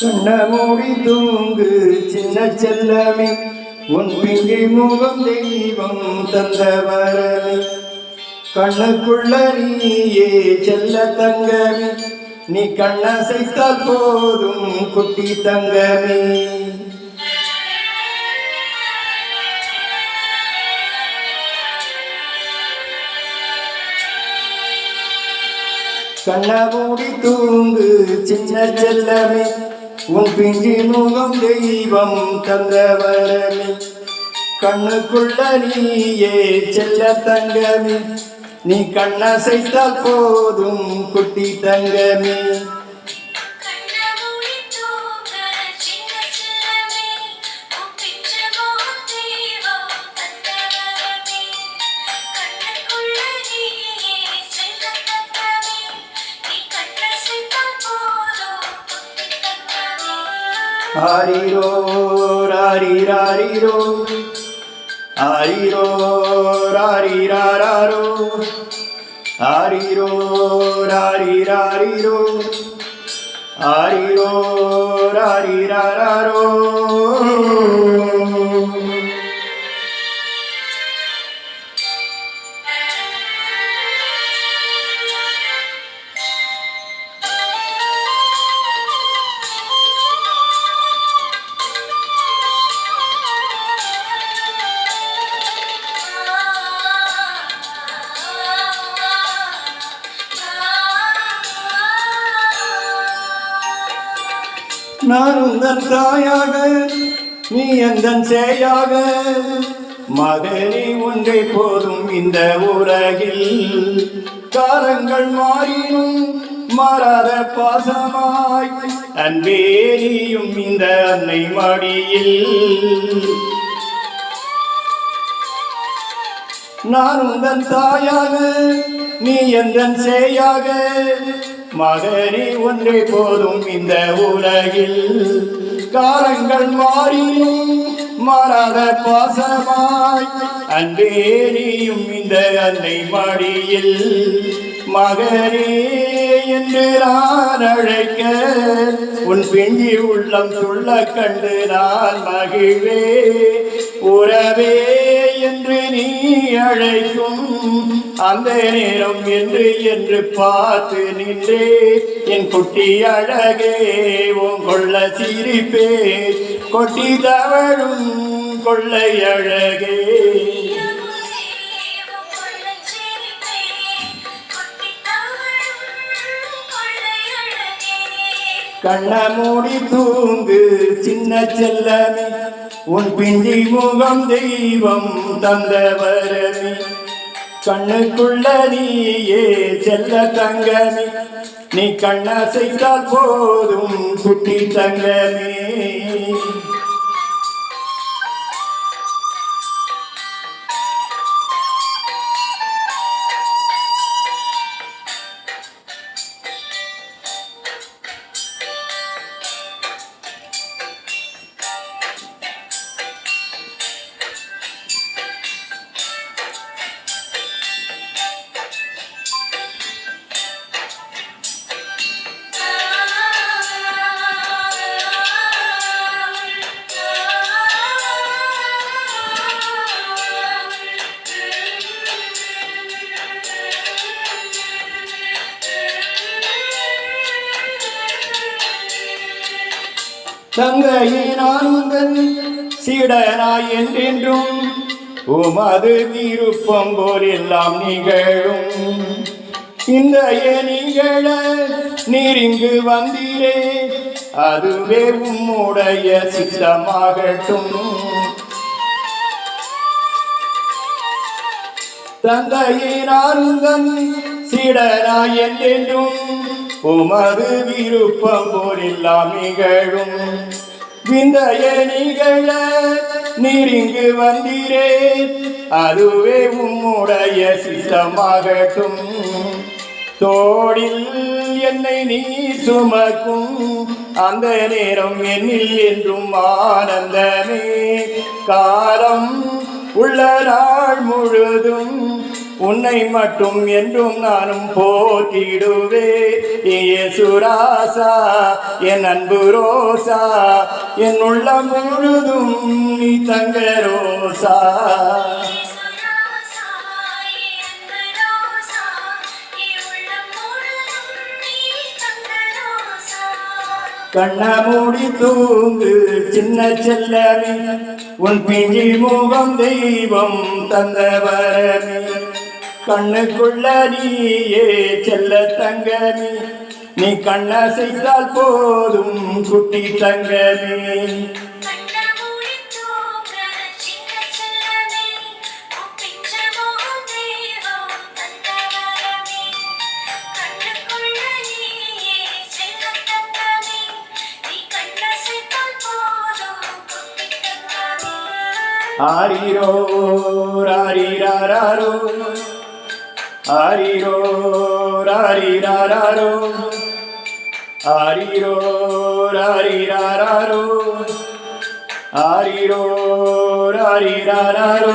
கண்ண மூடி தூங்கு சின்ன செல்லமே. உன் பிங்கை முகம் தெய்வம் தந்த வரமே. கண்ணுக்குள்ள நீயே செல்ல தங்கமே. நீ கண்ணசைத்தால் போதும் குட்டி தங்கமே. கண்ண மூடி தூங்கு சின்ன செல்லமே. உன் பிஞ்சி முகம் தெய்வம் தந்த வரமே கண்ணுக்குள்ள நீயே செல்ல தங்கமே. நீ கண்ணசைத்தால் போதும் குட்டி தங்கமே. Ariro, rarirariro. Ariro, rarirararo. Ariro, rarirariro. Ariro, rarirararo. நான் உந்தன் தாயாக நீ எந்தன் சேயாக? மகனே ஒன்றை போதும் இந்த உலகில். காலங்கள் மாறினும் மாறாத பாசமாய். அன்பேரியும் இந்த அன்னை மடியில். நான் உந்தன் தாயாக நீ எந்தன் சேயாக? மகனே ஒன்றே போதும் இந்த உலகில். காலங்கள் மாறியும் மாறாத பாசமாய். அன்பே நீயும் இந்த அன்னை மடியில். மகனே என்று நான் அழைக்க உன் பிஞ்சி உள்ளம் சொல்ல கண்டு நான் மகிழ்வே உறவே அழைக்கும் அந்த நேரம் என்று என்று பார்த்து நின்றே என் குட்டி அழகே உன் கொள்ள சிரிப்பே. கொட்டி தவழும் கொள்ளை அழகே. கண்ண மூடி தூங்கு சின்ன செல்லமி. உன் பிஞ்சி முகம் தெய்வம் தந்த வரமி கண்ணுக்குள்ள நீயே செல்ல தங்கமே. நீ கண்ணசைத்தால் போதும் குட்டி தங்கமே. தங்கையின் ஆனந்தன் சீடனாய் என்றென்றும் உமது திருப்பம் போல் எல்லாம் நிகழும். இந்த நிகழ நீர் இங்கு வந்தீரே அதுவே உம்முடைய சித்தமாகட்டும். தந்தையின் ஆனந்தன் சீடனாய் என்றென்றும் உமது விருப்பம் போலெல்லாம் நிகழும். விந்தைய நிகழ நெருங்கு இங்கு வந்தீரே அதுவே உம்முடைய சித்தமாகட்டும். தோடில் என்னை நீ சுமக்கும் அந்த நேரம் என்னில் என்றும் ஆனந்தமே. காலம் உள்ள நாள் முழுதும் உன்னை மட்டும் என்றும் நானும் போற்றிடுவே. சுராசா என் அன்பு ரோசா என் உள்ள முழுதும் நீ தங்க ரோசா. கண்ண மூடி தூங்கு சின்ன செல்லமே. உன் பிஞ்சி முகம் தெய்வம் தந்தவரமே கண்ணுக்குள்ள நீயே செல்ல தங்கமே. நீ கண்ணசைத்தால் போதும் குட்டி தங்கமே. கண்ண மூடி போதும் தங்கமே ஆரிரோ ராரிராரோ ஆரிரோ ராரிராரோ ஆரிரோ ராரிராரோ ஆரிரோ ராரிராரோ